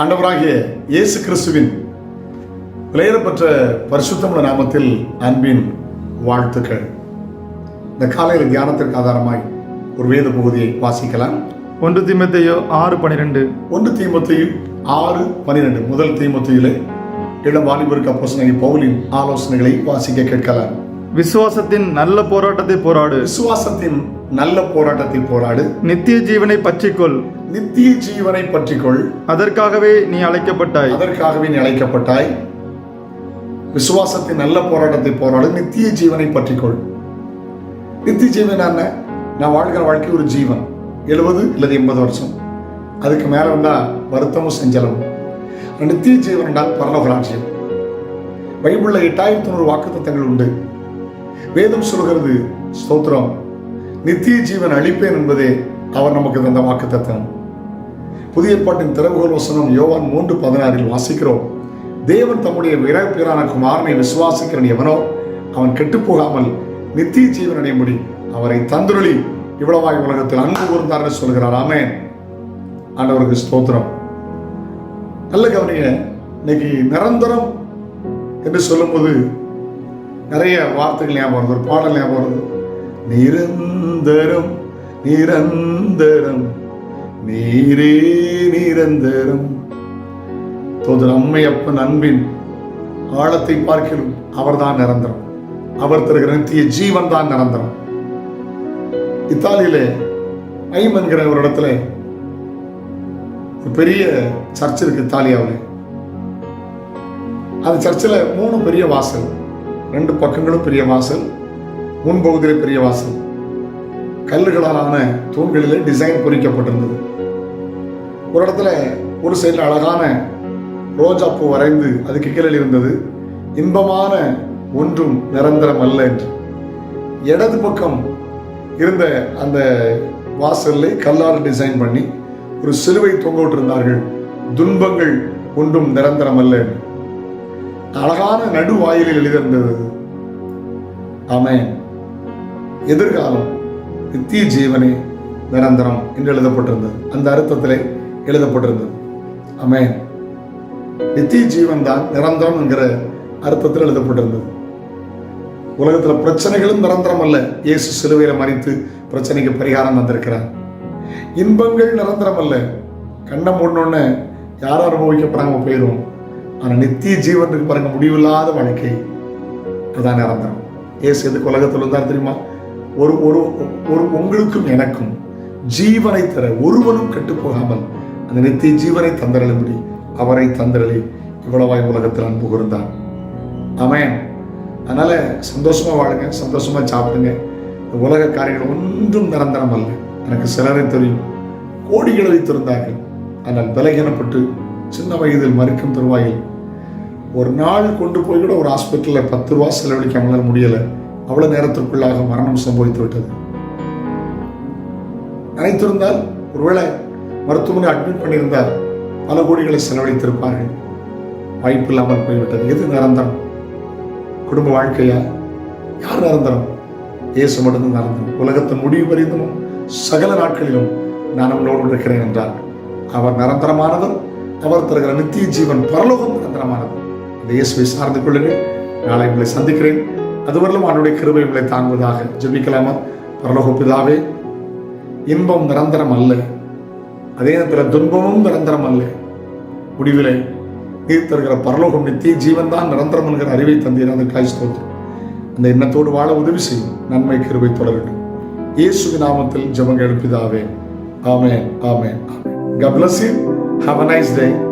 ஆண்டவராகிய இயேசு கிறிஸ்துவின் விலையேறப்பட்ட பரிசுத்தமுள்ள நாமத்தில் அன்பின் வாழ்த்துக்கள். இந்த காலையில் தியானத்திற்கு ஆதாரமாய் ஒரு வேத பகுதியை வாசிக்கலாம். ஒன்று தீமத்தையோ ஆறு பனிரெண்டு. ஒன்று தீமத்தையில் ஆறு பனிரெண்டு. முதல் தீமத்தையிலே இளம் வாலிபருக்கு அப்போசனை பவுலின் ஆலோசனைகளை வாசிக்க கேட்கலாம். விசுவாசத்தின் நல்ல போராட்டத்தை போராடு. விசுவாசத்தின் நல்ல போராட்டத்தை போராடு. நித்திய ஜீவனை பற்றிக்கொள். நித்திய ஜீவனை பற்றிக்கொள். அதற்காகவே நீ அழைக்கப்பட்டாய். அதற்காகவே நீ அழைக்கப்பட்டாய். விசுவாசத்தின் நல்ல போராட்டத்தை போராடு. நித்திய ஜீவனை பற்றிக்கொள். நித்திய ஜீவன் என்ன? நான் வாழ்கிற வாழ்க்கை ஒரு ஜீவன். எழுபது இல்லது எண்பது வருஷம். அதுக்கு மேல வந்தா வருத்தமும் செஞ்சலவும் நித்திய ஜீவன் என்றால் பரலோக ராஜ்யம் பைபிள்ல எட்டாயிரத்தி தொண்ணூறு வாக்குத்தத்தங்கள் உண்டு. வேதம் சொல்கிறது ஸ்தோத்திரம். நித்திய ஜீவன் அளிப்பேன் என்பதே அவர் நமக்கு தந்த வாக்குத்தத்தம். புதிய பாட்டின் திறவுகோல் வசனம் யோவான் மூன்று பதினாறில் வாசிக்கிறோம். தேவன் தம்முடைய விரப்பிறான குமாரனை விசுவாசிக்கிறன் எவனோ அவன் கெட்டுப் போகாமல் நித்திய ஜீவன் அடையும்படி அவரை தந்துருளி இவ்வளவாய் உலகத்தில் அன்பு கூர்ந்தார்னு சொல்கிறார். ஆமென். ஆண்டவருக்கு ஸ்தோத்திரம். நல்ல கவனிய இன்னைக்கு நிரந்தரம் என்று சொல்லும்போது நிறைய வார்த்தைகள் ஞாபகம் வருது ஒரு பாடல் ஞாபகம் வருது. நிரந்தரம் நிரந்தரம் நீரே நிரந்தரம். தோதர் அம்மையப்பன் அன்பின் ஆழத்தை பார்க்கிறோம் அவர்தான் நிரந்தரம். அவர் தருகிற நித்திய ஜீவன் தான் நிரந்தரம். இத்தாலியிலே ஐம் என்கிற ஒரு இடத்துல ஒரு பெரிய சர்ச் இருக்கு இத்தாலியாவில். அந்த சர்ச்சில் மூணு பெரிய வாசல். ரெண்டு பக்கங்களும் பெரிய வாசல் முன்பகுதியிலே பெரிய வாசல். கல்லுகளாலான தூண்களிலே டிசைன் பொறிக்கப்பட்டிருந்தது. ஒரு இடத்துல ஒரு சைடில் அழகான ரோஜா பூ வரைந்து அதுக்கு கீழே இருந்தது. இன்பமான ஒன்றும் நிரந்தரம் அல்ல என்று. இடது பக்கம் இருந்த அந்த வாசல்ல கல்லால் டிசைன் பண்ணி ஒரு சிலுவை தொங்க விட்டிருந்தார்கள். துன்பங்கள் ஒன்றும் நிரந்தரம் அல்ல என்று. அழகான நடுவாயிலில் எழுதியிருந்தது. ஆமென். எதிர்காலம் நித்திய ஜீவனே நிரந்தரம் என்று எழுதப்பட்டிருந்தது. அந்த அர்த்தத்திலே எழுதப்பட்டிருந்தது. ஆமென். நித்திய ஜீவன் தான் நிரந்தரம் என்கிற அர்த்தத்தில் எழுதப்பட்டிருந்தது. உலகத்துல பிரச்சனைகளும் நிரந்தரம் அல்ல. இயேசு சிலுவையில மறித்து பிரச்சனைக்கு பரிகாரம் வந்திருக்கிறார் இன்பங்கள் நிரந்தரம் அல்ல. கண்ணை மூடணுன்னு யாரும் அனுபவிக்க போயிடுவோம். ஆனால் நித்திய ஜீவன் பாருங்க முடிவில்லாத வாழ்க்கை அதுதான் நிரந்தரம். ஏசு எதுக்கு உலகத்தில் வந்தார் தெரியுமா? ஒரு ஒரு ஒரு உங்களுக்கும் எனக்கும் ஜீவனை தர ஒருவனும் கெட்டு போகாமல் அந்த நித்திய ஜீவனை தந்தரளும்படி அவரை தந்தரளி இவ்வளவாய் உலகத்தில் அன்பு கூர்ந்தார். ஆமென். அதனால சந்தோஷமா வாழுங்க சந்தோஷமா சாப்பிடுங்க. உலக காரியங்கள் ஒன்றும் நிரந்தரம் அல்ல. எனக்கு சிலரை தெரியும் கோடிகளை வைத்திருந்தார்கள் ஆனால் பலகீனப்பட்டு சின்ன வயதில் மறிக்கும் தருவாயில். ஒரு நாள் கொண்டு போய் கூட ஒரு ஹாஸ்பிட்டலில் பத்து ரூபா செலவழிக்க அவங்களால முடியலை. அவ்வளோ நேரத்திற்குள்ளாக மரணம் சம்பவித்து விட்டது. நினைத்திருந்தால் ஒருவேளை மருத்துவமனை அட்மிட் பண்ணியிருந்தால் பல கோடிகளை செலவழித்திருப்பார்கள். வாய்ப்பு இல்லாமல் போய்விட்டது. எது நிரந்தரம்? குடும்ப வாழ்க்கையா? யார் நிரந்தரம்? இயேசு மட்டும்தான் நிரந்தரம். உலகத்தின் முடிவு வரைந்தும் சகல நாட்களிலும் நான் உங்களோடு இருக்கிறேன் என்றார். அவர் நிரந்தரமானவர் அவர் தருகிற நித்திய ஜீவன் பரலோகம் நிரந்தரமானது இந்த இயேசுவை சார்ந்து கொள்ளுங்கள். நாளை உங்களை சந்திக்கிறேன். அதுவரையிலும் அவனுடைய கிருபை உங்களை தாங்குவதாக ஜெபிக்கலாமா? பரலோக பிதாவே இன்பம் நிரந்தரம் அல்ல. அதே நேரத்தில் துன்பமும் நிரந்தரம் அல்ல. முடிவிலே நீர் தருகிற பரலோகம் நித்திய ஜீவன் தான் நிரந்தரம் என்கிற அறிவை தந்தீர். அந்த காய் அந்த எண்ணத்தோடு வாழ உதவி செய்யும். நன்மை கிருபை தொடரட்டும் இயேசு நாமத்தில் ஜபங்க எழுப்பிதாவே ஆமே ஆமே ஆமே God. Have a nice day.